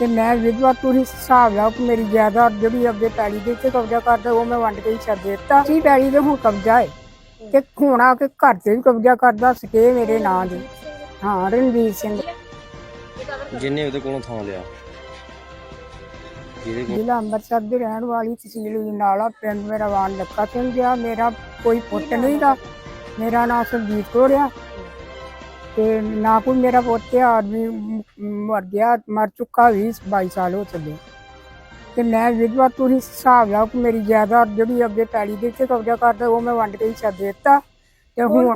ਤੇ ਮੈਂ ਵਿਧਵਾ ਤੁਸੀਂ ਹਿਸਾਬ ਲਾਓ ਕਿ ਮੇਰੀ ਜਾਇਦਾਦ ਜਿਹੜੀ ਅੱਗੇ ਪੈਲੀ ਦੇ ਉੱਤੇ ਕਬਜ਼ਾ ਕਰਦਾ ਉਹ ਮੈਂ ਵੰਡ ਕੇ ਹੀ ਛੱਡ ਦਿੱਤਾ। ਸੀ ਪੈਲੀ ਦੇ ਹੁਣ ਕਬਜ਼ਾ ਹੈ ਤੇ ਹੁਣ ਕੇ ਘਰ ਤੇ ਵੀ ਕਬਜ਼ਾ ਕਰਦਾ ਸਕੇ ਮੇਰੇ ਨਾਂ ਦੀ। ਹਾਂ ਰਣਜੀਤ ਸਿੰਘ। ਜਿੰਨੇ ਉਹਦੇ ਕੋਲੋਂ ਥਾਂ ਲਿਆ। ਜ਼ਿਲ੍ਹਾ ਅੰਮ੍ਰਿਤਸਰ ਦੀ ਰਹਿਣ ਵਾਲੀ ਤਹਿਸੀਲ ਨਾਲਾ ਪਿੰਡ ਮੇਰਾ ਵਾਨ ਲੱਖਾ ਸਿੰਘ ਮੇਰਾ ਕੋਈ ਪੁੱਤ ਨਹੀਂ ਦਾ ਮੇਰਾ ਨਾਮ ਸੰਜੀਤ ਕੌਰ ਆ। ਤੇ ਨਾ ਕੋਈ ਮੇਰਾ ਪੁੱਤ ਆਦਮੀ ਮਰ ਗਿਆ ਮਰ ਚੁੱਕਾ 20 22 ਸਾਲ ਹੋ ਚੱਲੇ। ਤੇ ਮੈਂ ਵਿਧਵਾ ਤੁਸੀਂ ਹਿਸਾਬ ਲਾਓ ਕਿ ਮੇਰੀ ਜਾਇਦਾਦ ਜਿਹੜੀ ਅੱਗੇ ਪੈਲੀ ਦੇ ਉੱਤੇ ਕਬਜ਼ਾ ਕਰਦਾ ਉਹ ਮੈਂ ਵੰਡ ਕੇ ਹੀ ਛੱਡ ਦਿੱਤਾ। ਤੇ ਹੁਣ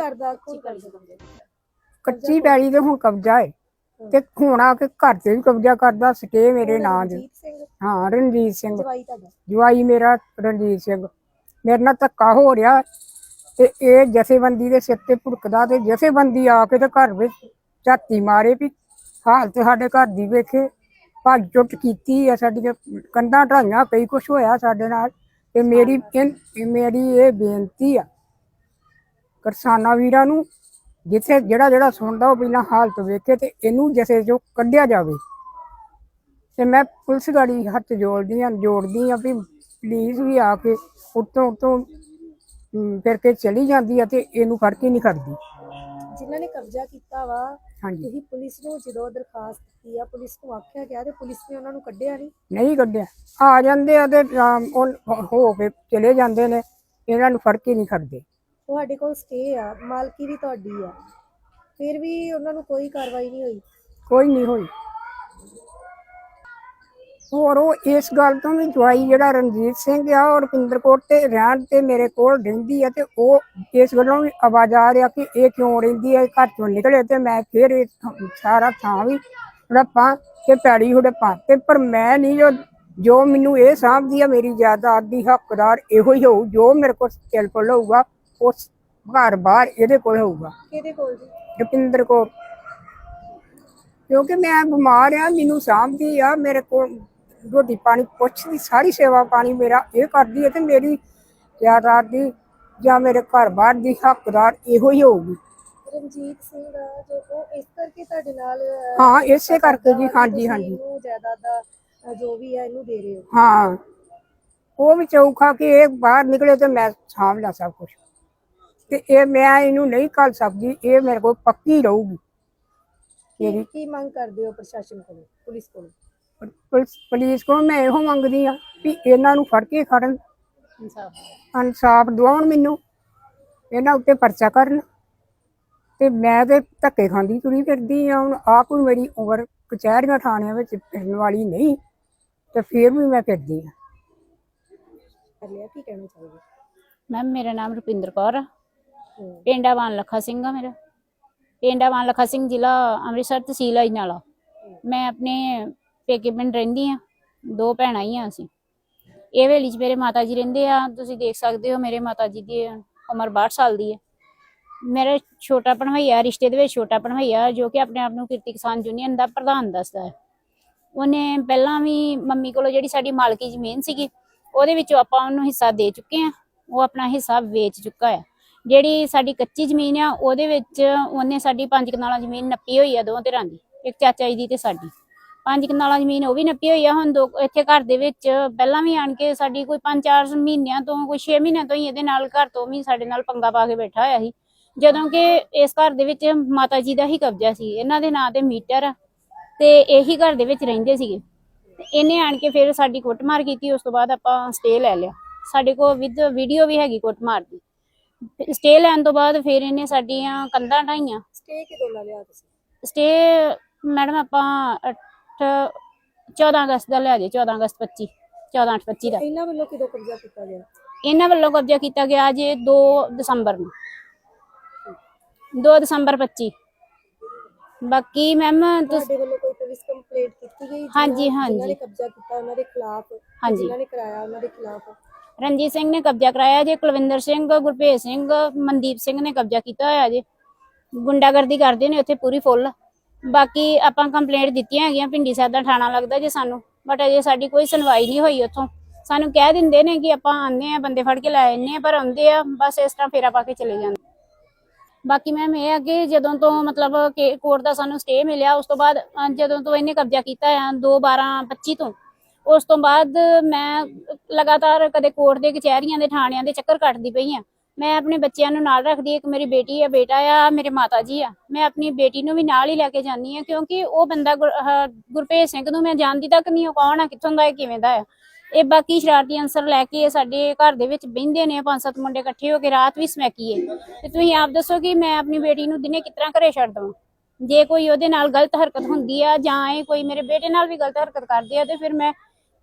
ਕੱਚੀ ਪੈਲੀ ਤੇ ਹੁਣ ਕਬਜ਼ਾ ਹੈ ਤੇ ਹੁਣ ਆ ਕੇ ਘਰ ਤੇ ਵੀ ਕਬਜ਼ਾ ਕਰਦਾ ਸਕੇ ਮੇਰੇ ਨਾਂ ਦੇ ਹਾਂ ਰਣਜੀਤ ਸਿੰਘ। ਜਵਾਈ ਮੇਰਾ ਰਣਜੀਤ ਸਿੰਘ। ਮੇਰੇ ਨਾਲ ਧੱਕਾ ਹੋ ਰਿਹਾ। ਤੇ ਇਹ ਜਥੇਬੰਦੀ ਦੇ ਸਿਰ ਤੇ ਭੁੜਕਦਾ ਤੇ ਜਥੇਬੰਦੀ ਆ ਕੇ ਤੇ ਘਰ ਵਿੱਚ ਝਾਤੀ ਮਾਰੇ ਵੀ ਹਾਲਤ ਸਾਡੇ ਘਰ ਦੀ ਵੇਖੇ, ਭੱਜ ਟੁੱਟ ਕੀਤੀ ਆ ਸਾਡੀਆਂ ਕੰਧਾਂ ਢਾਈਆਂ, ਕਈ ਕੁਛ ਹੋਇਆ ਸਾਡੇ ਨਾਲ ਤੇ ਮੇਰੀ ਮੇਰੀ ਇਹ ਬੇਨਤੀ ਆ ਕਿਸਾਨਾਂ ਵੀਰਾਂ ਨੂੰ, ਜਿੱਥੇ ਜਿਹੜਾ ਜਿਹੜਾ ਸੁਣਦਾ ਉਹ ਪਹਿਲਾਂ ਹਾਲਤ ਵੇਖੇ ਤੇ ਇਹਨੂੰ ਜਥੇ ਜੋ ਕੱਢਿਆ ਜਾਵੇ। ਤੇ ਮੈਂ ਪੁਲਿਸ ਗਾੜੀ ਹੱਥ ਜੋੜਦੀ ਆ ਜੋੜਦੀ ਆ ਵੀ ਪਲੀਜ਼ ਵੀ ਆ ਕੇ ਉੱਤੋਂ ਉੱਤੋਂ ਫਿਰ ਕੇ ਚਲੀ ਜਾਂਦੀ ਆ ਤੇ ਇਹਨੂੰ ਫੜ ਕੇ ਨਹੀਂ ਕਰਦੀ ਜਿਨ੍ਹਾਂ ਨੇ ਕਬਜ਼ਾ ਕੀਤਾ ਵਾ ਹਾਂਜੀ। ਤੁਸੀਂ ਪੁਲਿਸ ਨੂੰ ਜਦੋਂ ਦਰਖਾਸਤ ਦਿੱਤੀ ਆ ਪੁਲਿਸ ਨੂੰ ਆਖਿਆ ਗਿਆ ਤੇ ਪੁਲਿਸ ਨੇ ਉਹਨਾਂ ਨੂੰ ਕੱਢਿਆ ਨਹੀਂ? ਨਹੀਂ ਕੱਢਿਆ। ਆ ਜਾਂਦੇ ਆ ਤੇ ਉਹ ਹੋ ਕੇ ਚਲੇ ਜਾਂਦੇ ਨੇ ਇਹਨਾਂ ਨੂੰ ਫੜ ਕੇ ਨਹੀਂ ਕਰਦੇ ਤੁਹਾਡੇ ਕੋਲ ਸਟੇ ਆ ਮਾਲਕੀ ਵੀ ਤੁਹਾਡੀ ਆ। ਫਿਰ ਵੀ ਉਹਨਾਂ ਨੂੰ ਕੋਈ ਕਾਰਵਾਈ ਨਹੀਂ ਹੋਈ? ਕੋਈ ਨਹੀਂ ਹੋਈ। ਹੋਰ ਉਹ ਇਸ ਗੱਲ ਤੋਂ ਵੀ ਜਵਾਈ ਜਿਹੜਾ ਰਣਜੀਤ ਸਿੰਘ ਆ ਔਰ ਰੁਪਿੰਦਰ ਕੌਰ ਤੇ ਰਹਿਣ ਤੇ ਮੇਰੇ ਕੋਲ ਰਹਿੰਦੀ ਆ ਤੇ ਉਹ ਇਸ ਗੱਲੋਂ ਵੀ ਆਵਾਜ਼ ਆ ਰਿਹਾ ਕਿ ਇਹ ਕਿਉਂ ਰਹਿੰਦੀ ਹੈ ਘਰ ਚੋਂ ਨਿਕਲੇ ਤੇ ਮੈਂ ਫਿਰ ਇਹ ਸਾਰਾ ਥਾਂ ਵੀ ਹੜੱਪਾਂ ਤੇ ਪੈੜੀ ਹੜੱਪਾਂ ਤੇ ਪਰ ਮੈਂ ਨਹੀਂ ਜੋ ਜੋ ਮੈਨੂੰ ਇਹ ਸਾਂਭਦੀ ਆ ਮੇਰੀ ਜਾਇਦਾਦ ਦੀ ਹੱਕਦਾਰ ਇਹੋ ਹੀ ਹੋਊ ਜੋ ਮੇਰੇ ਕੋਲ ਚੱਲ ਕੋਲ ਹੋਊਗਾ ਉਸ ਘਰ ਬਾਹਰ ਇਹਦੇ ਕੋਲ ਹੋਊਗਾ। ਕਿਹਦੇ ਕੋਲ ਜੀ? ਰੁਪਿੰਦਰ ਕੌਰ ਕਿਉਂਕਿ ਮੈਂ ਬਿਮਾਰ ਆ ਮੈਨੂੰ ਸਾਂਭਦੀ ਆ ਮੇਰੇ ਕੋਲ ਰੋਟੀ ਪਾਣੀ ਪੁੱਛਦੀ ਸਾਰੀ ਸੇਵਾ ਪਾਣੀ ਮੇਰਾ ਇਹ ਕਰਦੀ ਹੈ ਤੇ ਮੇਰੀ ਜਾਇਦਾਦ ਦੀ ਜਾਂ ਮੇਰੇ ਘਰ ਬਾਹਰ ਦੀ ਹੱਕਦਾਰ ਇਹੋ ਹੀ ਹੋਊਗੀ। ਰਣਜੀਤ ਸਿੰਘ ਆ ਜੋ ਉਹ ਇਸ ਕਰਕੇ ਤੁਹਾਡੇ ਨਾਲ ਅਹ, ਹਾਂ ਇਸੇ ਕਰਕੇ ਜੀ ਹਾਂਜੀ ਤੁਸੀਂ ਹਾਂਜੀ। ਇਹਨੂੰ ਜਾਇਦਾਦ ਦਾ ਜੋ ਵੀ ਹੈ ਇਹਨੂੰ ਦੇ ਰਹੇ ਹੋ। ਹਾਂ ਉਹ ਵੀ ਚੌਖਾ ਕਿ ਇਹ ਬਾਹਰ ਨਿਕਲੇ ਤੇ ਮੈਂ ਸਾਂਭ ਲਾ ਸਭ ਕੁਝ ਤੇ ਇਹ ਮੈਂ ਇਹਨੂੰ ਨਹੀਂ ਕਰ ਸਕਦੀ ਇਹ ਮੇਰੇ ਕੋਲ ਪੱਕੀ ਰਹੂਗੀ। ਕੀ ਕੀ ਮੰਗ ਕਰਦੇ ਹੋ ਪ੍ਰਸ਼ਾਸਨ ਕੋਲੋਂ ਪੁਲਿਸ ਕੋਲੋਂ? ਪਰ ਪੁਲਿਸ ਪੁਲਿਸ ਕੋਲ ਮੈਂ ਇਹੋ ਮੰਗਦੀ ਆ ਵੀ ਇਹਨਾਂ ਨੂੰ ਫੜ ਕੇ ਖੜਨ ਇਨਸਾਫ ਇਨਸਾਫ ਦਿਵਾਉਣ ਮੈਨੂੰ। ਇਹਨਾਂ ਉੱਤੇ ਪਰਚਾ ਕਰਨ। ਤੇ ਮੈਂ ਤੇ ਧੱਕੇ ਖਾਂਦੀ ਤੁਰੀ ਫਿਰਦੀ ਆ ਹੁਣ ਆ ਕੋਈ ਮੇਰੀ ਉਮਰ ਕਚਹਿਰੀਆਂ ਥਾਣਿਆਂ ਵਿੱਚ ਫਿਰਨ ਵਾਲੀ ਨਹੀਂ ਤੇ ਫਿਰ ਵੀ ਮੈਂ ਫਿਰਦੀ ਆ ਕਰ ਲਿਆ ਕੀ ਕਹਿਣਾ ਚਾਹੋਗੇ? ਮੈਮ ਮੇਰਾ ਨਾਮ ਰੁਪਿੰਦਰ ਕੌਰ ਆ। ਪਿੰਡ ਆਵਾਨ ਲੱਖਾ ਸਿੰਘ ਆ ਮੇਰਾ। ਪਿੰਡ ਆਵਾਨ ਲੱਖਾ ਸਿੰਘ ਜ਼ਿਲ੍ਹਾ ਅੰਮ੍ਰਿਤਸਰ ਤਹਿਸੀਲ ਅਜਨਾਲਾ ਮੈਂ ਆਪਣੇ ਪੇਕੇ ਪਿੰਡ ਰਹਿੰਦੀ ਆ ਦੋ ਭੈਣਾਂ ਹੀ ਆ ਅਸੀਂ। ਇਹ ਵੇਲੀ 'ਚ ਮੇਰੇ ਮਾਤਾ ਜੀ ਰਹਿੰਦੇ ਆ। ਤੁਸੀਂ ਦੇਖ ਸਕਦੇ ਹੋ ਮੇਰੇ ਮਾਤਾ ਜੀ ਦੀ ਉਮਰ 62 ਸਾਲ ਦੀ ਹੈ। ਮੇਰਾ ਛੋਟਾ ਭਣਵਈਆ, ਰਿਸ਼ਤੇ ਦੇ ਵਿੱਚ ਛੋਟਾ ਭਣਵਈਆ, ਜੋ ਕਿ ਆਪਣੇ ਆਪ ਨੂੰ ਕਿਰਤੀ ਕਿਸਾਨ ਯੂਨੀਅਨ ਦਾ ਪ੍ਰਧਾਨ ਦੱਸਦਾ ਹੈ। ਉਹਨੇ ਪਹਿਲਾਂ ਵੀ ਮੰਮੀ ਕੋਲੋਂ ਜਿਹੜੀ ਸਾਡੀ ਮਾਲਕੀ ਜ਼ਮੀਨ ਸੀਗੀ, ਉਹਦੇ ਵਿੱਚੋਂ ਆਪਾਂ ਉਹਨੂੰ ਹਿੱਸਾ ਦੇ ਚੁੱਕੇ ਆ ਉਹ ਆਪਣਾ ਹਿੱਸਾ ਵੇਚ ਚੁੱਕਾ ਹੈ। ਜਿਹੜੀ ਸਾਡੀ ਕੱਚੀ ਜ਼ਮੀਨ ਆ, ਉਹਦੇ ਵਿੱਚ ਉਹਨੇ ਸਾਡੀ ਪੰਜ ਕਨਾਲਾਂ ਜ਼ਮੀਨ ਨੱਪੀ ਹੋਈ ਆ ਦੋ ਧਿਰਾਂ ਦੀ, ਇੱਕ ਚਾਚਾ ਜੀ ਦੀ ਤੇ ਸਾਡੀ। ਪੰਜ ਕਨਾਲਾਂ ਜ਼ਮੀਨ ਉਹ ਵੀ ਨੱਪੀ ਹੋਈ ਆ ਹੁਣ ਦੋ ਇੱਥੇ ਘਰ ਦੇ ਵਿੱਚ। ਪਹਿਲਾਂ ਵੀ ਆਣ ਕੇ ਸਾਡੀ ਕੋਈ 5-4 ਮਹੀਨਿਆਂ ਤੋਂ ਕੋਈ 6 ਮਹੀਨਿਆਂ ਤੋਂ ਹੀ ਇਹਦੇ ਨਾਲ ਘਰ ਤੋਂ ਵੀ ਸਾਡੇ ਨਾਲ ਪੰਗਾ ਪਾ ਕੇ ਬੈਠਾ ਹੋਇਆ ਸੀ। ਜਦੋਂ ਕਿ ਇਸ ਘਰ ਦੇ ਵਿੱਚ ਮਾਤਾ ਜੀ ਦਾ ਹੀ ਕਬਜ਼ਾ ਸੀ। ਇਹਨਾਂ ਦੇ ਨਾਂ ਤੇ ਮੀਟਰ ਤੇ ਇਹੀ ਘਰ ਦੇ ਵਿੱਚ ਰਹਿੰਦੇ ਸੀਗੇ। ਇਹਨੇ ਆਣ ਕੇ ਫਿਰ ਸਾਡੀ ਕੁੱਟਮਾਰ ਕੀਤੀ। ਉਸ ਤੋਂ ਬਾਅਦ ਆਪਾਂ ਸਟੇ ਲੈ ਲਿਆ। ਸਾਡੇ ਕੋਲ ਵਿਦ ਵੀਡੀਓ ਵੀ ਹੈਗੀ ਕੁੱਟਮਾਰ ਦੀ। ਸਟੇ ਲੈਣ ਤੋਂ ਬਾਅਦ ਫਿਰ ਇਹਨੇ ਸਾਡੀਆਂ ਕੰਧਾਂ ਢਾਈਆਂ ਸਟੇ ਕਿਦੋਂ ਲਿਆ ਤੁਸੀਂ? ਸਟੇ ਮੈਡਮ ਆਪਾਂ 8 14 ਅਗਸਤ ਦਾ ਲਿਆ ਜੇ 14 ਅਗਸਤ 25 14 8 25 ਦਾ। ਇਹਨਾਂ ਵੱਲੋਂ ਕਿਦੋਂ ਕਬਜ਼ਾ ਕੀਤਾ ਗਿਆ? ਇਹਨਾਂ ਵੱਲੋਂ ਕਬਜ਼ਾ ਕੀਤਾ ਗਿਆ ਜੇ 2 ਦਸੰਬਰ ਨੂੰ। 2 ਦਸੰਬਰ 25 ਬਾਕੀ ਮੈਮ ਤੁਸੀਂ ਤੁਹਾਡੇ ਵੱਲੋਂ ਕੋਈ ਪੁਲਿਸ ਕੰਪਲੇਂਟ ਕੀਤੀ ਗਈ? ਹਾਂਜੀ, ਹਾਂਜੀ। ਜਿਨ੍ਹਾਂ ਨੇ ਕਬਜ਼ਾ ਕੀਤਾ ਉਹਨਾਂ ਦੇ ਖਿਲਾਫ ਹਾਂਜੀ। ਜਿਨ੍ਹਾਂ ਨੇ ਕਰਾਇਆ ਉਹਨਾਂ ਦੇ ਖਿਲਾਫ? ਰਣਜੀਤ ਸਿੰਘ ਨੇ ਕਬਜ਼ਾ ਕਰਾਇਆ ਜੇ ਕੁਲਵਿੰਦਰ ਸਿੰਘ ਗੁਰਭੇਜ ਸਿੰਘ ਮਨਦੀਪ ਸਿੰਘ ਨੇ ਕਬਜ਼ਾ ਕੀਤਾ ਹੋਇਆ ਜੇ। ਗੁੰਡਾਗਰਦੀ ਕਰਦੇ ਨੇ ਉੱਥੇ ਪੂਰੀ ਫੁੱਲ ਬਾਕੀ ਆਪਾਂ ਕੰਪਲੇਂਟ ਦਿੱਤੀਆਂ ਹੈਗੀਆਂ ਪਿੰਡੀ ਸਾਹਿਬ ਦਾ ਥਾਣਾ ਲੱਗਦਾ ਜੇ ਸਾਨੂੰ ਬਟ ਅਜੇ ਸਾਡੀ ਕੋਈ ਸੁਣਵਾਈ ਨਹੀਂ ਹੋਈ ਉੱਥੋਂ। ਸਾਨੂੰ ਕਹਿ ਦਿੰਦੇ ਨੇ ਕਿ ਆਪਾਂ ਆਉਂਦੇ ਆ ਬੰਦੇ ਫੜ ਕੇ ਲੈ ਆਉਂਦੇ ਆ ਪਰ ਆਉਂਦੇ ਆ, ਬਸ ਇਸ ਤਰ੍ਹਾਂ ਫੇਰਾ ਪਾ ਕੇ ਚਲੇ ਜਾਂਦੇ। ਬਾਕੀ ਮੈਮ ਇਹ ਆ ਕਿ ਜਦੋਂ ਤੋਂ ਮਤਲਬ ਕਿ ਕੋਰਟ ਦਾ ਸਾਨੂੰ ਸਟੇ ਮਿਲਿਆ, ਉਸ ਤੋਂ ਬਾਅਦ ਜਦੋਂ ਤੋਂ ਇਹਨੇ ਕਬਜ਼ਾ ਕੀਤਾ ਆ 2 12 25 ਤੋਂ, ਉਸ ਤੋਂ ਬਾਅਦ ਮੈਂ ਲਗਾਤਾਰ ਕਦੇ ਕੋਰਟ ਦੇ ਕਚਹਿਰੀਆਂ ਦੇ ਥਾਣਿਆਂ ਦੇ ਚੱਕਰ ਕੱਟਦੀ ਪਈ ਆ। ਮੈਂ ਆਪਣੇ ਬੱਚਿਆਂ ਨੂੰ ਨਾਲ ਰੱਖਦੀ ਇੱਕ ਮੇਰੀ ਬੇਟੀ ਆ ਬੇਟਾ ਆ, ਮੇਰੇ ਮਾਤਾ ਜੀ ਆ। ਮੈਂ ਆਪਣੀ ਬੇਟੀ ਨੂੰ ਵੀ ਨਾਲ ਹੀ ਲੈ ਕੇ ਜਾਂਦੀ ਆ ਕਿਉਂਕਿ ਉਹ ਬੰਦਾ ਗੁਰ- ਆਹ ਸਿੰਘ ਨੂੰ ਮੈਂ ਜਾਣਦੀ ਤੱਕ ਨਹੀਂ, ਉਹ ਕੌਣ ਆ, ਕਿੱਥੋਂ ਦਾ ਹੈ, ਕਿਵੇਂ ਦਾ ਆ ਇਹ ਬਾਕੀ ਸ਼ਰਾਰਤੀ ਅੰਸਰ ਲੈ ਕੇ ਸਾਡੇ ਘਰ ਦੇ ਵਿੱਚ ਬਹਿੰਦੇ ਨੇ, ਪੰਜ ਸੱਤ ਮੁੰਡੇ ਇਕੱਠੇ ਹੋ ਕੇ ਰਾਤ ਵੀ ਸਮੈਕੀਏ। ਤੇ ਤੁਸੀਂ ਆਪ ਦੱਸੋ ਕਿ ਮੈਂ ਆਪਣੀ ਬੇਟੀ ਨੂੰ ਦਿਨੇ ਕਿਤਨਾ ਘਰੇ ਛੱਡ ਦਵਾਂ? ਜੇ ਕੋਈ ਉਹਦੇ ਨਾਲ ਗਲਤ ਹਰਕਤ ਹੁੰਦੀ ਆ, ਜਾਂ ਇਹ ਕੋਈ ਮੇਰੇ ਬੇਟੇ ਨਾਲ ਵੀ ਗਲਤ ਹਰਕਤ ਕਰਦੇ ਆ, ਤੇ ਫਿਰ ਮੈਂ,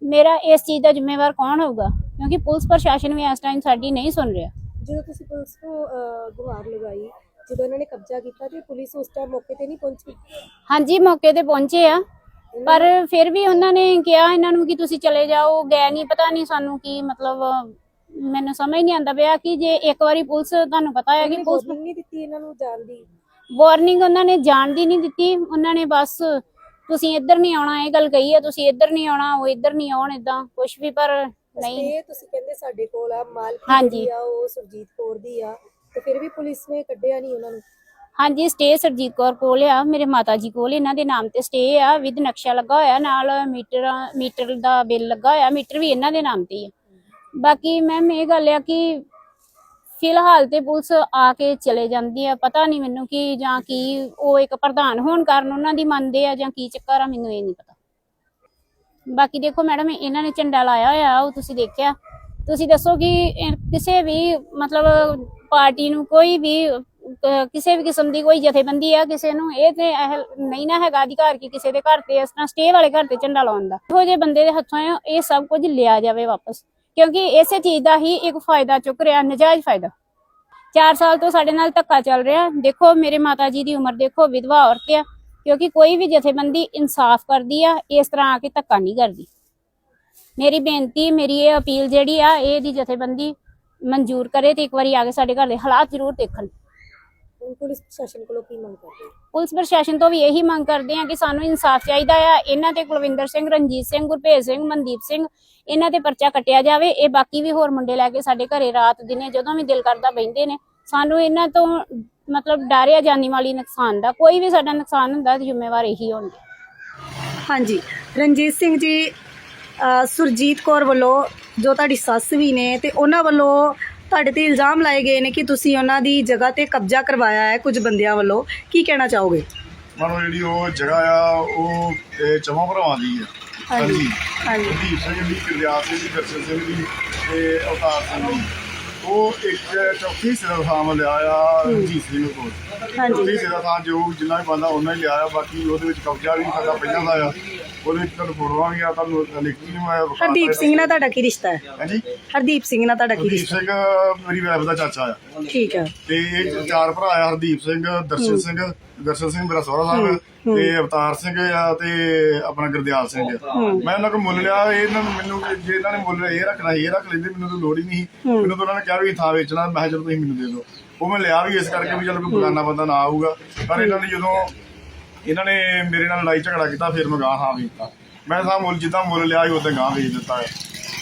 ਮੇਰਾ ਇਸ ਚੀਜ਼ ਦਾ ਜ਼ਿੰਮੇਵਾਰ ਕੌਣ ਹੋਊਗਾ? ਕਿਉਂਕਿ ਪੁਲਿਸ ਪ੍ਰਸ਼ਾਸਨ ਵੀ ਇਸ ਟਾਈਮ ਸਾਡੀ ਨਹੀਂ ਸੁਣ ਰਿਹਾ। ਜਦੋਂ ਤੁਸੀਂ ਪੁਲਿਸ ਨੂੰ ਅਹ, ਗੁਹਾਰ ਲਗਾਈ ਜਦੋਂ ਇਹਨਾਂ ਨੇ ਕਬਜ਼ਾ ਕੀਤਾ ਤੇ ਪੁਲਿਸ ਉਸ ਟਾਈਮ ਮੌਕੇ ਤੇ ਨਹੀਂ ਪਹੁੰਚੀ? ਹਾਂਜੀ ਮੌਕੇ ਤੇ ਪਹੁੰਚੇ ਆ। ਪਰ ਫਿਰ ਵੀ ਉਹਨਾਂ ਨੇ ਕਿਹਾ ਇਹਨਾਂ ਨੂੰ ਕਿ ਤੁਸੀਂ ਚਲੇ ਜਾਓ ਗਏ ਨਹੀਂ ਪਤਾ ਨਹੀਂ ਸਾਨੂੰ ਕੀ ਮਤਲਬ ਮੈਨੂੰ ਸਮਝ ਨਹੀਂ ਆਉਂਦਾ ਪਿਆ ਕਿ ਜੇ ਇੱਕ ਵਾਰੀ ਪੁਲਿਸ ਤੁਹਾਨੂੰ ਪਤਾ ਹੈ ਕਿ ਪੁਲਿਸ ਨਹੀਂ ਦਿੱਤੀ ਇਹਨਾਂ ਨੂੰ ਜਾਣ ਦੀ? ਵਾਰਨਿੰਗ ਉਹਨਾਂ ਨੇ ਜਾਣ ਦੀ ਨਹੀਂ ਦਿੱਤੀ। ਉਹਨਾਂ ਨੇ ਬਸ ਤੁਸੀਂ ਇੱਧਰ ਨਹੀਂ ਆਉਣਾ ਇਹ ਗੱਲ ਕਹੀ ਹੈ ਤੁਸੀਂ ਇੱਧਰ ਨਹੀਂ ਆਉਣਾ ਉਹ ਇੱਧਰ ਨਹੀਂ ਆਉਣ ਇਦਾਂ ਕੁਝ ਵੀ ਪਰ ਨਹੀਂ। ਇਹ ਤੁਸੀਂ ਕਹਿੰਦੇ ਸਾਡੇ ਕੋਲ ਆ ਮਾਲਕੀ ਹਾਂਜੀ। ਆ ਉਹ ਸੁਰਜੀਤ ਕੌਰ ਦੀ ਆ ਤੇ ਫਿਰ ਵੀ ਪੁਲਿਸ ਨੇ ਕੱਢਿਆ ਨਹੀਂ ਉਹਨਾਂ ਨੂੰ? ਹਾਂਜੀ ਸਟੇ ਸਰਜੀਤ ਕੌਰ ਕੋਲ ਆ ਮੇਰੇ ਮਾਤਾ ਜੀ ਕੋਲ ਇਹਨਾਂ ਦੇ ਨਾਮ ਤੇ ਸਟੇ ਆ ਵਿਦ ਨਕਸ਼ਾ ਲੱਗਾ ਹੋਇਆ ਨਾਲ ਮੀਟਰ ਮੀਟਰ ਦਾ ਬਿੱਲ ਲੱਗਾ ਹੋਇਆ ਮੀਟਰ ਵੀ ਇਹਨਾਂ ਦੇ ਨਾਮ ਤੇ ਹੀ ਆ। ਬਾਕੀ ਮੈਮ ਇਹ ਗੱਲ ਆ ਕਿ ਫਿਲਹਾਲ ਤੇ ਪੁਲਿਸ ਆ ਕੇ ਚਲੇ ਜਾਂਦੀ ਆ ਪਤਾ ਨਹੀਂ ਮੈਨੂੰ ਕਿ ਜਾਂ ਕੀ ਉਹ ਇੱਕ ਪ੍ਰਧਾਨ ਹੋਣ ਕਾਰਨ ਉਹਨਾਂ ਦੀ ਮੰਨਦੇ ਆ ਜਾਂ ਕੀ ਚੱਕਰ ਆ ਮੈਨੂੰ ਇਹ ਨਹੀਂ ਪਤਾ। ਬਾਕੀ ਦੇਖੋ ਮੈਡਮ ਇਹਨਾਂ ਨੇ ਝੰਡਾ ਲਾਇਆ ਹੋਇਆ ਉਹ ਤੁਸੀਂ ਦੇਖਿਆ। ਤੁਸੀਂ ਦੱਸੋ ਕਿ ਇਹ ਕਿਸੇ ਵੀ ਮਤਲਬ ਪਾਰਟੀ ਨੂੰ ਕੋਈ ਵੀ ਅਹ, ਕਿਸੇ ਵੀ ਕਿਸਮ ਦੀ ਕੋਈ ਜਥੇਬੰਦੀ ਆ ਕਿਸੇ ਨੂੰ ਇਹ ਤੇ ਇਹ ਨਹੀਂ ਨਾ ਹੈਗਾ ਅਧਿਕਾਰ ਕਿ ਕਿਸੇ ਦੇ ਘਰ ਤੇ ਇਸ ਤਰ੍ਹਾਂ ਸਟੇ ਵਾਲੇ ਘਰ ਤੇ ਝੰਡਾ ਲਾਉਣ ਦਾ। ਇਹੋ ਜਿਹੇ ਬੰਦੇ ਦੇ ਹੱਥੋਂ ਇਹ- ਇਹ ਸਭ ਕੁਝ ਲਿਆ ਜਾਵੇ ਵਾਪਸ। ਕਿਉਂਕਿ ਇਸੇ ਚੀਜ਼ ਦਾ ਹੀ ਇੱਕ ਫਾਇਦਾ ਚੁੱਕ ਰਿਹਾ ਨਜਾਇਜ਼ ਫਾਇਦਾ। 4 ਸਾਲ ਤੋਂ ਸਾਡੇ ਨਾਲ ਧੱਕਾ ਚੱਲ ਰਿਹਾ। ਦੇਖੋ ਮੇਰੇ ਮਾਤਾ ਜੀ ਦੀ ਉਮਰ ਦੇਖੋ ਵਿਧਵਾ ਔਰਤ ਆ। ਕਿਉਂਕਿ ਕੋਈ ਵੀ ਜਥੇਬੰਦੀ ਇਨਸਾਫ ਕਰਦੀ ਆ ਇਸ ਤਰ੍ਹਾਂ ਆ ਕੇ ਧੱਕਾ ਨਹੀਂ ਕਰਦੀ। ਮੇਰੀ ਬੇਨਤੀ ਮੇਰੀ ਇਹ ਅਪੀਲ ਜਿਹੜੀ ਆ ਇਹ ਦੀ ਜਥੇਬੰਦੀ ਮਨਜ਼ੂਰ ਕਰੇ ਤੇ ਇੱਕ ਵਾਰੀ ਆ ਕੇ ਸਾਡੇ ਘਰ ਦੇ ਹਾਲਾਤ ਜ਼ਰੂਰ ਦੇਖਣ। ਹੁਣ ਪੁਲਿਸ ਪ੍ਰਸ਼ਾਸਨ ਕੋਲੋਂ ਕੀ ਮੰਗ ਕਰਦੇ ਹੋ? ਪੁਲਿਸ ਪ੍ਰਸ਼ਾਸਨ ਤੋਂ ਵੀ ਇਹੀ ਮੰਗ ਕਰਦੇ ਆ ਕਿ ਸਾਨੂੰ ਇਨਸਾਫ ਚਾਹੀਦਾ ਆ। ਇਹਨਾਂ ਤੇ ਕੁਲਵਿੰਦਰ ਸਿੰਘ ਰਣਜੀਤ ਸਿੰਘ ਗੁਰਭੇਜ ਸਿੰਘ ਮਨਦੀਪ ਸਿੰਘ ਇਹਨਾਂ ਤੇ ਪਰਚਾ ਕੱਟਿਆ ਜਾਵੇ। ਇਹ ਬਾਕੀ ਵੀ ਹੋਰ ਮੁੰਡੇ ਲੈ ਕੇ ਸਾਡੇ ਘਰੇ ਰਾਤ ਦਿਨੇ ਜਦੋਂ ਵੀ ਦਿਲ ਕਰਦਾ ਬੈਂਦੇ ਨੇ। ਸਾਨੂੰ ਇਹਨਾਂ ਤੋਂ ਮਤਲਬ ਡਰਿਆ ਜਾਨੀ ਵਾਲੀ ਨੁਕਸਾਨ ਦਾ ਕੋਈ ਵੀ ਸਾਡਾ ਨੁਕਸਾਨ ਹੁੰਦਾ ਤੇ ਜ਼ਿੰਮੇਵਾਰ ਇਹੀ ਹੋਣਗੇ। ਹਾਂਜੀ। ਰਣਜੀਤ ਸਿੰਘ ਜੀ ਅ, ਸੁਰਜੀਤ ਕੌਰ ਵੱਲੋਂ ਜੋ ਤੁਹਾਡੀ ਸੱਸ ਵੀ ਨੇ ਤੇ ਉਹਨਾਂ ਵੱਲੋਂ ਤੁਹਾਡੇ ਤੇ ਇਲਜ਼ਾਮ ਲਾਏ ਗਏ ਨੇ ਕਿ ਤੁਸੀਂ ਉਹਨਾਂ ਦੀ ਜਗ੍ਹਾ ਤੇ ਕਬਜ਼ਾ ਕਰਵਾਇਆ ਹੈ ਕੁਝ ਬੰਦਿਆਂ ਵੱਲੋਂ। ਕੀ ਕਹਿਣਾ ਚਾਹੋਗੇ? ਮਨੋ ਜਿਹੜੀ ਉਹ ਜਗ੍ਹਾ ਆ ਉਹ ਇਹ ਚਵਾਂ ਭਰਾਵਾਂ ਦੀ ਆ। ਹਾਂਜੀ। ਹਾਂਜੀ। ਦੀਪ ਸਿੰਘ ਦੀ ਗੁਰਦਿਆਲ ਸਿੰਘ ਦੀ ਦਰਸ਼ਨ ਸਿੰਘ ਦੀ ਤੇ ਅਵਤਾਰ ਸਿੰਘ ਦੀ। ਉਹ ਇੱਕ ਚੌਥੀ ਸਿਰ ਦਾ ਥਾਂ ਲਿਆ ਆ ਰਣਜੀਤ ਸਿੰਘ ਕੋਲ। ਹਾਂਜੀ। ਚੌਥੀ ਸਿਰ ਦਾ ਥਾਂ ਜੋ ਜਿੰਨਾ ਵੀ ਬੰਦਾ ਉਹਨਾਂ ਹੀ ਲਿਆ ਆ ਬਾਕੀ ਉਹਦੇ ਵਿੱਚ ਕਬਜ਼ਾ ਵੀ ਸਾਡਾ ਪਹਿਲਾਂ ਦਾ ਆ। ਉਹਦੇ ਵਿੱਚ ਤੁਹਾਨੂੰ ਫੋਟੋਆਂ ਵੀ ਆ ਤੁਹਾਨੂੰ ਲਿਖਤੀ ਨੂੰ ਮੈਂ ਵਿਖਾ ਹਰਦੀਪ ਸਿੰਘ ਨਾਲ ਤੁਹਾਡਾ ਕੀ ਰਿਸ਼ਤਾ ਹੈ? ਹਾਂਜੀ? ਹਰਦੀਪ ਸਿੰਘ ਨਾਲ ਤੁਹਾਡਾ ਕੀ ਹਰਦੀਪ ਰਿਸ਼ਤਾ ਸਿੰਘ ਮੇਰੀ ਵਾਈਫ ਦਾ ਚਾਚਾ ਆ। ਠੀਕ ਹੈ ਤੇ ਇਹ ਚਾਰ ਭਰਾ ਆ ਹਰਦੀਪ ਸਿੰਘ ਦਰਸ਼ਨ ਸਿੰਘ ਦਰਸ਼ਨ ਸਿੰਘ ਮੇਰਾ ਸਹੁਰਾ ਸਾਹਿਬ ਤੇ ਅਵਤਾਰ ਸਿੰਘ ਆ ਤੇ ਆਪਣਾ ਗੁਰਦਿਆਲ ਸਿੰਘ ਆ ਮੈਂ ਉਹਨਾਂ ਕੋਲ ਮੁੱਲ ਲਿਆ ਇਹਨਾਂ ਨੂੰ ਮੈਨੂੰ ਜੇ ਇਹਨਾਂ ਨੇ ਮੁੱਲ ਇਹ ਰੱਖਣਾ ਸੀ, ਇਹ ਰੱਖ ਲੈਂਦੇ ਮੈਨੂੰ ਤਾਂ ਲੋੜ ਹੀ ਨਹੀਂ ਸੀ। ਮੈਨੂੰ ਤਾਂ ਉਹਨਾਂ ਨੇ ਕਿਹਾ ਵੀ ਥਾਂ ਵੇਚਣਾ ਮੈਂ ਕਿਹਾ ਚਲੋ ਤੁਸੀਂ ਮੈਨੂੰ ਦੇ ਦਿਓ। ਉਹ ਮੈਂ ਲਿਆ ਵੀ ਇਸ ਕਰਕੇ ਵੀ ਚਲ ਕੋਈ ਬਗਾਨਾ ਬੰਦਾ ਨਾ ਆਊਗਾ। ਪਰ ਇਹਨਾਂ ਨੇ ਜਦੋਂ ਇਹਨਾਂ ਨੇ ਮੇਰੇ ਨਾਲ ਲੜਾਈ ਝਗੜਾ ਕੀਤਾ ਫਿਰ ਮੈਂ ਗਾਂ ਹਾਂ ਵੇਚਤਾ। ਮੈਂ ਥਾਂ ਮੁੱਲ ਜਿੱਦਾਂ ਮੁੱਲ ਲਿਆ ਸੀ ਉਦਾਂ ਗਾਂ ਵੇਚ ਦਿੱਤਾ ਹੈ।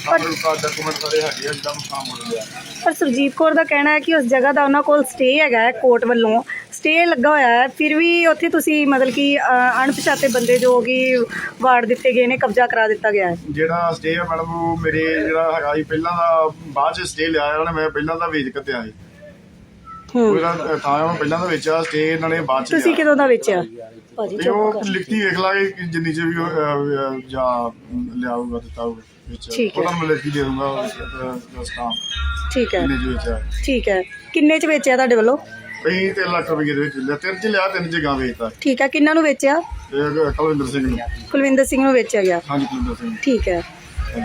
ਆਪਣੇ ਕੋਲ ਡਾਕੂਮੈਂਟ ਸਾਰੇ ਹੈਗੇ ਆ ਜਿੱਦਾਂ ਮੈਂ ਥਾਂ ਮੁੱਲ ਲਿਆ। ਪਰ ਸੁਰਜੀਤ ਕੌਰ ਦਾ ਕਹਿਣਾ ਹੈ ਕਿ ਉਸ ਜਗ੍ਹਾ ਦਾ ਉਹਨਾਂ ਕੋਲ ਸਟੇ ਹੈਗਾ ਹੈ ਕੋਰਟ ਵੱਲੋਂ। ਸਟੇ ਲੱਗਾ ਹੋਇਆ ਹੈ। ਫਿਰ ਵੀ ਉੱਥੇ ਤੁਸੀਂ ਮਤਲਬ ਕਿ ਅ, ਅਣਪਛਾਤੇ ਬੰਦੇ ਜੋ ਕਿ ਵਾਰਡ ਦਿੱਤੇ ਗਏ ਨੇ ਕਬਜ਼ਾ ਕਰਾ ਦਿੱਤਾ ਗਿਆ ਹੈ। ਜਿਹੜਾ ਸਟੇ ਆ ਮੈਡਮ ਉਹ ਮੇਰੇ ਜਿਹੜਾ ਹੈਗਾ ਸੀ ਪਹਿਲਾਂ ਦਾ ਬਾਅਦ ਚ ਸਟੇ ਲਿਆ ਉਹਨੇ ਮੈਂ ਪਹਿਲਾਂ ਦਾ ਵੇਚ ਕੇ ਆ ਸੀ। ਉਹ ਜਿਹੜਾ ਥਾਂ ਉਹ ਪਹਿਲਾਂ ਦਾ ਵੇਚਿਆ ਸਟੇ ਇਹਨਾਂ ਨੇ ਬਾਅਦ ਚ ਤੁਸੀਂ ਲਿਆ। ਕਦੋਂ ਦਾ ਵੇਚਿਆ? ਭਾਜੀ ਤੇ ਚੁੱਪ ਉਹ ਕਰ। ਲਿਖਤੀ ਵੇਖ ਲਾਂਗੇ ਕਿ ਜਿੰਨੀ ਚ ਵੀ ਉਹ ਅਹ, ਅਹ, ਜਾਂ ਲਿਆਊਗਾ ਦਿੱਤਾ ਹੋਊਗਾ ਵਿੱਚ ਠੀਕ ਹੈ। ਉਹਨਾਂ ਨੂੰ ਮੈਂ ਲਿਖਤੀ ਦੇ ਦੂੰਗਾ ਸਟਾਮ ਠੀਕ ਹੈ। ਕਿੰਨੇ ਚ ਵੇਚਿਆ। ਠੀਕ ਹੈ। ਕਿੰਨੇ ਚ ਵੇਚਿਆ ਤੁਹਾਡੇ ਵੱਲੋਂ? ਅਸੀਂ 3 ਲੱਖ ਰੁਪਏ ਦੇ ਵਿੱਚ ਲਿਆ ਤਿੰਨ ਚ ਲਿਆ ਤਿੰਨ ਚ ਗਾਂ ਵੇਚਤਾ। ਠੀਕ ਹੈ ਕਿੰਨਾਂ ਨੂੰ ਵੇਚਿਆ? ਇਹ ਕੁਲਵਿੰਦਰ ਸਿੰਘ ਨੂੰ। ਕੁਲਵਿੰਦਰ ਸਿੰਘ ਨੂੰ ਵੇਚਿਆ ਗਿਆ। ਹਾਂਜੀ ਕੁਲਵਿੰਦਰ ਸਿੰਘ ਠੀਕ ਹੈ।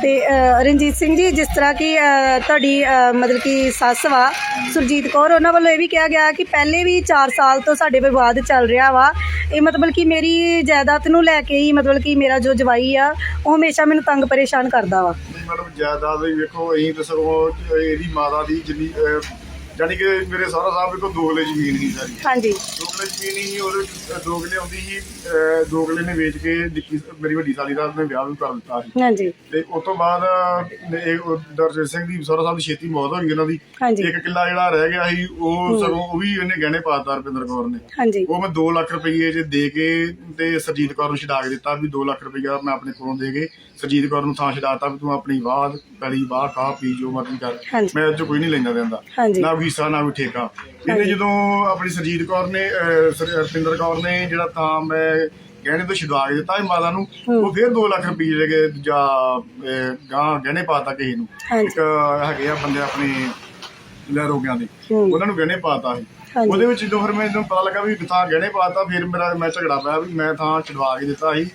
ਤੇ ਅ, ਰਣਜੀਤ ਸਿੰਘ ਜੀ ਜਿਸ ਤਰ੍ਹਾਂ ਕਿ ਅ, ਤੁਹਾਡੀ ਅ, ਮਤਲਬ ਕਿ ਸੱਸ ਵਾ ਸੁਰਜੀਤ ਕੌਰ ਉਹਨਾਂ ਵੱਲੋਂ ਇਹ ਵੀ ਕਿਹਾ ਗਿਆ ਕਿ ਪਹਿਲੇ ਵੀ 4 ਸਾਲ ਤੋਂ ਸਾਡੇ ਵਿਵਾਦ ਚੱਲ ਰਿਹਾ ਵਾ। ਇਹ ਮਤਲਬ ਕਿ ਮੇਰੀ ਜਾਇਦਾਦ ਨੂੰ ਲੈ ਕੇ ਹੀ ਮਤਲਬ ਕਿ ਮੇਰਾ ਜੋ ਜਵਾਈ ਆ ਉਹ ਹਮੇਸ਼ਾ ਮੈਨੂੰ ਤੰਗ ਪਰੇਸ਼ਾਨ ਕਰਦਾ ਵਾ। ਨਹੀਂ ਮੈਡਮ ਜਾਇਦਾਦ ਵੀ ਵੇਖੋ ਅਸੀਂ ਤਾਂ ਸਗੋਂ ਇਹਦੀ ਮਾਤਾ ਦੀ ਜਿੰਨੀ ਅਹ, ਜਾਨੀ ਕਿ ਮੇਰੇ ਸਹੁਰਾ ਸਾਹਿਬ ਕੋਲ ਦੋ ਕਿੱਲੇ ਜ਼ਮੀਨ ਸੀ ਸਾਰੀ। ਹਾਂਜੀ। ਦੋ ਕਿੱਲੇ ਜ਼ਮੀਨ ਹੀ ਉਹਦੇ ਵਿੱਚ ਦੋ ਕਿੱਲੇ ਆਉਂਦੀ ਸੀ ਅਹ ਦੋ ਕਿੱਲੇ ਨੇ ਵੇਚ ਕੇ ਨਿੱਕੀ ਮੇਰੀ ਵੱਡੀ ਸਾਲੀ ਦਾ ਉਹਨੇ ਵਿਆਹ ਵੀ ਕਰ ਦਿੱਤਾ ਸੀ। ਹਾਂਜੀ। ਤੇ ਉਸ ਤੋਂ ਬਾਅਦ ਦਰਸ਼ਨ ਸਿੰਘ ਦੀ ਸਹੁਰਾ ਸਾਹਿਬ ਦੀ ਛੇਤੀ ਮੌਤ ਹੋ ਗਈ ਉਹਨਾਂ ਦੀ। ਇੱਕ ਕਿੱਲਾ ਜਿਹੜਾ ਰਹਿ ਗਿਆ ਸੀ ਉਹ ਸਗੋਂ ਉਹ ਵੀ ਇਹਨੇ ਗਹਿਣੇ ਪਾਤਾ ਰੁਪਿੰਦਰ ਕੌਰ ਨੇ। ਹਾਂਜੀ। ਉਹ ਮੈਂ 2 ਲੱਖ ਰੁਪਏ ਚ ਦੇ ਕੇ ਤੇ ਸਰਜੀਤ ਕੌਰ ਨੂੰ ਛਡਾ ਕੇ ਦਿੱਤਾ ਵੀ 2 ਲੱਖ ਰੁਪਇਆ ਮੈਂ ਆਪਣੇ ਕੋਲੋਂ ਦੇ ਕੇ ਸਰਜੀਤ ਕੌਰ ਨੂੰ ਥਾਂ ਛਡਾਤਾ ਵੀ ਤੂੰ ਆਪਣੀ ਬਾਤ ਕਰੀ ਬਾਹ ਖਾ ਪੀ ਜੋ ਮਰਜ਼ੀ ਕਰ। ਮੈਂ 'ਚੋਂ ਕੋਈ ਨਹੀਂ ਲੈਂਦਾ ਦਿੰਦਾ। ਨਾ ਹਿੱਸਾ ਨਾ ਕੋਈ ਠੇਕਾ ਇਹਨੇ ਜਦੋਂ ਆਪਣੀ ਸਰਜੀਤ ਕੌਰ ਨੇ ਅਹ, ਸਰ- ਰੁਪਿੰਦਰ ਕੌਰ ਨੇ ਜਿਹੜਾ ਥਾਂ ਮੈਂ ਗਹਿਣੇ ਤੋਂ ਛਡਵਾ ਕੇ ਦਿੱਤਾ ਇਹ ਮਾਤਾ ਨੂੰ ਉਹ ਫਿਰ 2 ਲੱਖ ਰੁਪਏ ਜਿਹੜੇ ਜਾਂ ਗਾਂ ਗਹਿਣੇ ਪਾਤਾ ਕਿਸੇ ਨੂੰ। ਇੱਕ ਹੈਗੇ ਆ ਬੰਦੇ ਆਪਣੇ ਲੈ ਰੋਗਿਆਂ ਦੇ। ਉਹਨਾਂ ਨੂੰ ਗਹਿਣੇ ਪਾਤਾ ਸੀ। ਉਹਦੇ ਵਿੱਚ ਜਦੋਂ ਫਿਰ ਮੈਨੂੰ ਪਤਾ ਲੱਗਾ ਵੀ ਥਾਂ ਗਹਿਣੇ ਪਾਤਾ ਫਿਰ ਮੇਰਾ ਮੈਂ ਝਗੜਾ ਪਿਆ ਵੀ ਮੈਂ ਥਾਂ ਛਡਵਾ ਕੇ ਦਿੱਤਾ ਸੀ।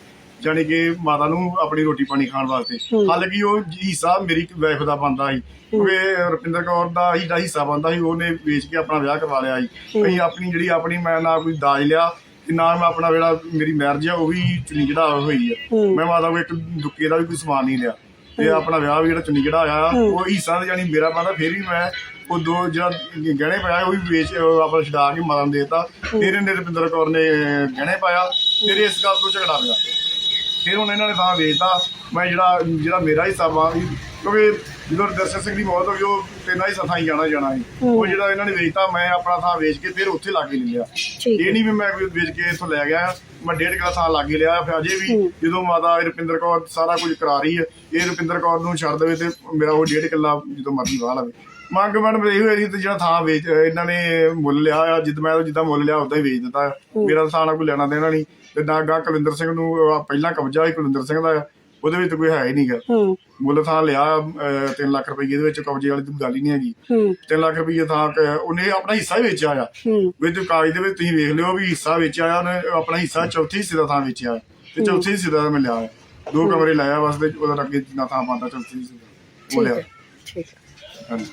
ਜਾਣੀ ਕਿ ਮਾਤਾ ਨੂੰ ਆਪਣੀ ਰੋਟੀ ਪਾਣੀ ਖਾਣ ਵਾਸਤੇ। ਹਾਲਾਂਕਿ ਉਹ ਹਿੱਸਾ ਮੇਰੀ ਵਾਈਫ ਦਾ ਬੰਦਾ ਸੀ। ਕਿਉਂਕਿ ਰੁਪਿੰਦਰ ਕੌਰ ਦਾ ਹੀ ਦਾ ਹਿੱਸਾ ਬੰਦਾ ਸੀ ਉਹਨੇ ਵੇਚ ਕੇ ਆਪਣਾ ਵਿਆਹ ਕਰਵਾ ਲਿਆ ਸੀ। ਅਸੀਂ ਆਪਣੀ ਜਿਹੜੀ ਆਪਣੀ ਮੈਂ ਨਾ ਕੋਈ ਦਾਜ ਲਿਆ ਤੇ ਨਾ ਮੈਂ ਆਪਣਾ ਜਿਹੜਾ ਮੇਰੀ ਮੈਰਿਜ ਆ ਉਹ ਵੀ ਚੁੰਨੀ ਚੜਾ ਹੋਈ ਹੈ। ਮੈਂ ਮਾਤਾ ਕੋਲ ਇੱਕ ਦੁੱਕੇ ਦਾ ਵੀ ਕੋਈ ਸਮਾਨ ਨਹੀਂ ਲਿਆ। ਤੇ ਆਪਣਾ ਵਿਆਹ ਵੀ ਜਿਹੜਾ ਚੁੰਨੀ ਚੜਾਇਆ ਉਹ ਹਿੱਸਾ ਜਾਨੀ ਮੇਰਾ ਬੰਦਾ ਫਿਰ ਵੀ ਮੈਂ ਉਹ ਦੋ ਜਿਹੜਾ ਗਹਿਣੇ ਪਾਇਆ ਉਹ ਵੀ ਵੇਚ ਆਪਣਾ ਛਡਾ ਕੇ ਮਾਰਨ ਦੇਤਾ। ਫਿਰ ਇਹਨੇ ਰੁਪਿੰਦਰ ਕੌਰ ਨੇ ਗਹਿਣੇ ਪਾਇਆ ਫਿਰ ਇਸ ਗੱਲ ਤੋਂ ਝਗੜਾ ਪਿਆ ਫਿਰ ਹੁਣ ਇਹਨਾਂ ਨੇ ਥਾਂ ਵੇਚਤਾ। ਮੈਂ ਜਿਹੜਾ ਜਿਹੜਾ ਮੇਰਾ ਹਿੱਸਾ ਵਾ ਕਿਉਂਕਿ ਜਦੋਂ ਦਰਸ਼ਨ ਸਿੰਘ ਦੀ ਮੌਤ ਹੋ ਗਈ ਉਹ ਤੇਨਾ ਹੀ ਜਾਣਾ ਹੀ ਜਾਣਾ ਸੀ। ਉਹ ਜਿਹੜਾ ਇਹਨਾਂ ਨੇ ਵੇਚਤਾ ਮੈਂ ਆਪਣਾ ਥਾਂ ਵੇਚ ਕੇ ਫਿਰ ਉੱਥੇ ਲਾ ਕੇ ਲੈ ਲਿਆ ਇਹ ਨਹੀਂ ਵੀ ਮੈਂ ਵੇਚ ਕੇ ਇੱਥੋਂ ਲੈ ਗਿਆ ਮੈਂ ਡੇਢ ਕਿਲਾ ਥਾਂ ਲਾਗੇ ਲਿਆ। ਫਿਰ ਅਜੇ ਵੀ ਜਦੋਂ ਮਾਤਾ ਰੁਪਿੰਦਰ ਕੌਰ ਸਾਰਾ ਕੁਝ ਕਰਾ ਰਹੀ ਹੈ ਇਹ ਰੁਪਿੰਦਰ ਕੌਰ ਨੂੰ ਛੱਡ ਦੇਵੇ ਤੇ ਮੇਰਾ ਉਹ ਡੇਢ ਕਿੱਲਾ ਜਦੋਂ ਮਰਜ਼ੀ ਵਾਹ ਲਵੇ। ਮੰਗ ਮੈਡਮ ਇਹ ਹੋਈ ਤੇ ਜਿਹੜਾ ਥਾਂ ਵੇਚ ਇਹਨਾਂ ਨੇ ਮੁੱਲ ਲਿਆ ਜਿੱਦ ਮੈਂ ਜਿੱਦਾਂ ਮੁੱਲ ਲਿਆ ਉਦਾਂ ਹੀ ਵੇਚ ਦਿੱਤਾ ਮੇਰਾ ਥਾਂ ਨਾਲ ਕੋਈ ਲੈਣਾ ਦੇਣਾ ਨਹੀਂ। ਤੇ ਨਾ ਗਾ ਕੁਲਿੰਦਰ ਸਿੰਘ ਨੂੰ ਅਹ, ਪਹਿਲਾਂ ਕਬਜ਼ਾ ਹੀ ਕੁਲਿੰਦਰ ਸਿੰਘ ਦਾ ਉਹਦੇ ਵਿੱਚ ਤਾਂ ਕੋਈ ਹੈ ਹੀ ਨਹੀਂਗਾ ਹੂੰ। ਮੁੱਲ ਥਾਂ ਲਿਆ 3 ਲੱਖ ਰੁਪਏ ਦੇ ਵਿੱਚ ਕਬਜ਼ੇ ਵਾਲੀ ਤਾਂ ਗੱਲ ਹੀ ਨਹੀਂ ਹੈਗੀ। ਹੂੰ। 3 ਲੱਖ ਰੁਪਏ ਥਾਂ ਕ- ਉਹਨੇ ਆਪਣਾ ਹਿੱਸਾ ਹੀ ਵੇਚਿਆ ਆ। ਹੂੰ। ਵਿੱਚ ਕਾਗਜ਼ ਦੇ ਵਿੱਚ ਤੁਸੀਂ ਵੇਖ ਲਿਓ ਵੀ ਹਿੱਸਾ ਵੇਚਿਆ ਆ ਉਹਨੇ ਆਪਣਾ ਹਿੱਸਾ ਚੌਥੀ ਹਿੱਸੇ ਦਾ ਥਾਂ ਵੇਚਿਆ ਤੇ ਚੌਥੀ ਹਿੱਸੇ ਦਾ ਮੈਂ ਲਿਆ ਆ। ਦੋ ਕਮਰੇ ਲਾਇਆ ਬਸ ਤੇ ਉਹਦਾ ਅੱਗੇ ਜਿੰਨਾ ਥਾਂ ਪਾਉਂਦਾ ਚੌਥੀ ਹਿੱਸੇ ਦਾ ਉਹ ਠੀਕ ਲਿਆ। ਹੈ। ਠੀਕ ਹੈ। ਹਾਂਜੀ।